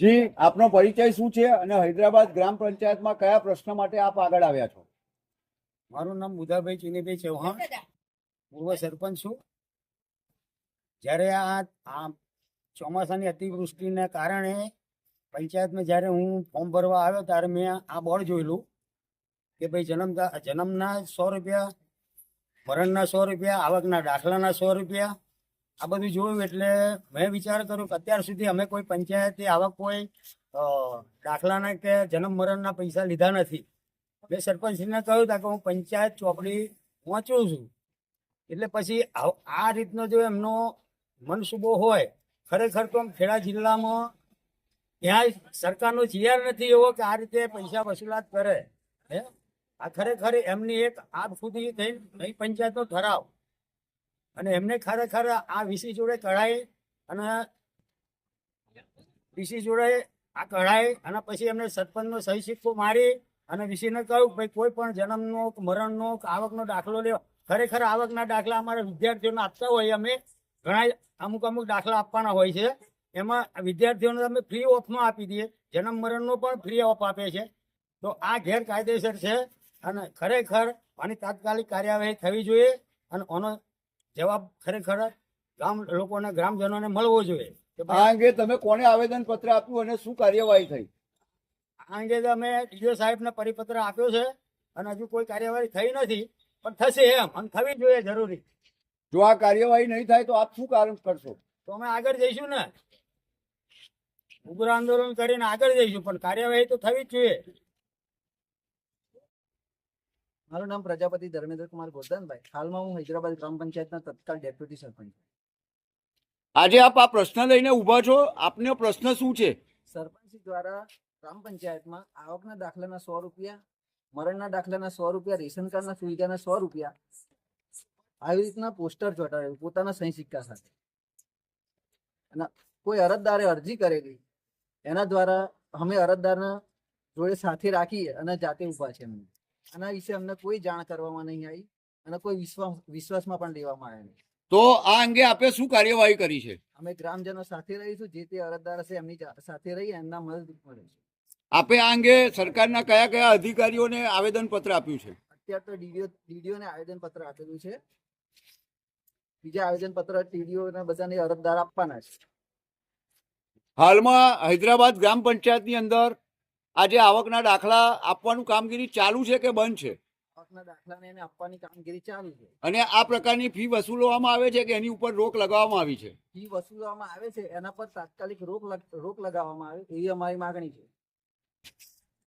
જી, આપનો પરિચય શું છે અને હૈદરાબાદ ગ્રામ પંચાયતમાં કયા પ્રશ્ન માટે આપ આગળ આવ્યા છો? મારું નામ બુધાભાઈ ચુનીભાઈ ચૌહાણ. પૂર્વ સરપંચ છું. જ્યારે આ આ ચોમાસાની અતિવૃષ્ટિને કારણે પંચાયતમાં જ્યારે હું ફોર્મ ભરવા આવ્યો ત્યારે મેં આ બોર્ડ જોયેલું કે ભાઈ જન્મ જન્મના સો રૂપિયા, મરણના સો રૂપિયા, આવકના દાખલાના સો રૂપિયા આ બધું જોયું એટલે મેં વિચાર કર્યો કે અત્યાર સુધી અમે કોઈ પંચાયતે આવા કોઈ દાખલાના કે જન્મ મરણના પૈસા લીધા નથી. મેં સરપંચને કહ્યું તા કે હું પંચાયત ચોપડી વાંચું છું. એટલે પછી આ રીતનો જો એમનો મનસુબો હોય, ખરેખર તો ખેડા જિલ્લામાં ક્યાંય સરકારનો જીઆર નથી એવો કે આ રીતે પૈસા વસૂલાત કરે. હે? આ ખરેખર એમની એક આગ સુધી થઈ અહીં પંચાયતનો ઠરાવ. અને એમને ખરેખર આ વીસી જોડે કઢાઈ અને વીસી જોડે આ કઢાઈ અને પછી એમને સરપંચનો સહી સિક્કો મારી અને વીસીને કહ્યું ભાઈ, કોઈ પણ જન્મનો મરણનો આવકનો દાખલો લેવા ખરેખર આવકના દાખલા અમારા વિદ્યાર્થીઓને આપતા હોય અમે ઘણા અમુક અમુક દાખલા આપવાના હોય છે. એમાં વિદ્યાર્થીઓને અમે ફ્રી ઓફમાં આપી દઈએ. જન્મ મરણનો પણ ફ્રી ઓફ આપે છે. તો આ ગેરકાયદેસર છે અને ખરેખર આની તાત્કાલિક કાર્યવાહી થવી જોઈએ અને આનો જવાબ ખરેખર ગામ લોકોને ગ્રામજનોને મળવો જોઈએ આ અંગે તમે કોને આવેદન પત્ર આપ્યું અને શું કાર્યવાહી થઈ? આ અંગે અમે ડીઓ સાહેબને પરિપત્ર આપ્યો છે અને હજુ કોઈ કાર્યવાહી થઈ નથી પણ થશે એમ અને થવી જોઈએ જરૂરી. જો આ કાર્યવાહી નહીં થાય તો આપ શું કારણ કરશો? તો અમે આગળ જઈશું ને. ઉગ્ર આંદોલન કરીને આગળ જઈશું પણ કાર્યવાહી તો થવી જ જોઈએ. મારું નામ પ્રજાપતિ ધર્મેન્દ્ર કુમાર ગોરધનભાઈ. હાલમાં હું હૈદરાબાદ ગ્રામ પંચાયતના તત્કાલ ડેપ્યુટી સરપંચ આજે આપ આ પ્રશ્ન લઈને ઊભા છો. આપનો પ્રશ્ન શું છે? સરપંચ દ્વારા ગ્રામ પંચાયતમાં આવકના દાખલાના સો રૂપિયા મરણના દાખલાના સો રૂપિયા રેશન કાર્ડના સુવિધાના સો રૂપિયા આવી રીતના પોસ્ટર ચોંટાડ્યું પોતાના સહી સિક્કા સાથે. અને કોઈ અરજદારે અરજી કરેલી એના દ્વારા અમે અરજદારના જોડે સાથે રાખી અને જાતે ઊભા છે અમને આના વિશે અમને કોઈ જાણ કરવામાં નહીં આવી અને કોઈ વિશ્વાસ વિશ્વાસમાં પણ લેવામાં આવ્યા નહીં. તો આ અંગે આપે શું કાર્યવાહી કરી છે? અમે ગ્રામજનો સાથે રહીશું જે તે અરજદાર હશે એમની સાથે રહી એમના મદદ મળે છે. આપે આ અંગે સરકારના કયા કયા અધિકારીઓને આવેદન પત્ર આપ્યું છે? અત્યારે તો ડીડીઓ ડીડીઓને આવેદન પત્ર આપેલું છે. બીજા આવેદન પત્ર ટીડીઓ ને બધાને અરજદાર આપવાના છે. હાલમાં હૈદરાબાદ ગ્રામ પંચાયતની અંદર આજે આવકના દાખલા આપવાનું કામગીરી ચાલુ છે કે બંધ છે? આવકના દાખલાને એને આપવાની કામગીરી ચાલુ છે. અને આ પ્રકારની ફી વસૂલવામાં આવે છે કે એની ઉપર રોક લગાવવામાં આવી છે? ફી વસૂલવામાં આવે છે એના પર તાત્કાલિક રોક રોક લગાવવામાં આવે એવી અમારી માગણી છે.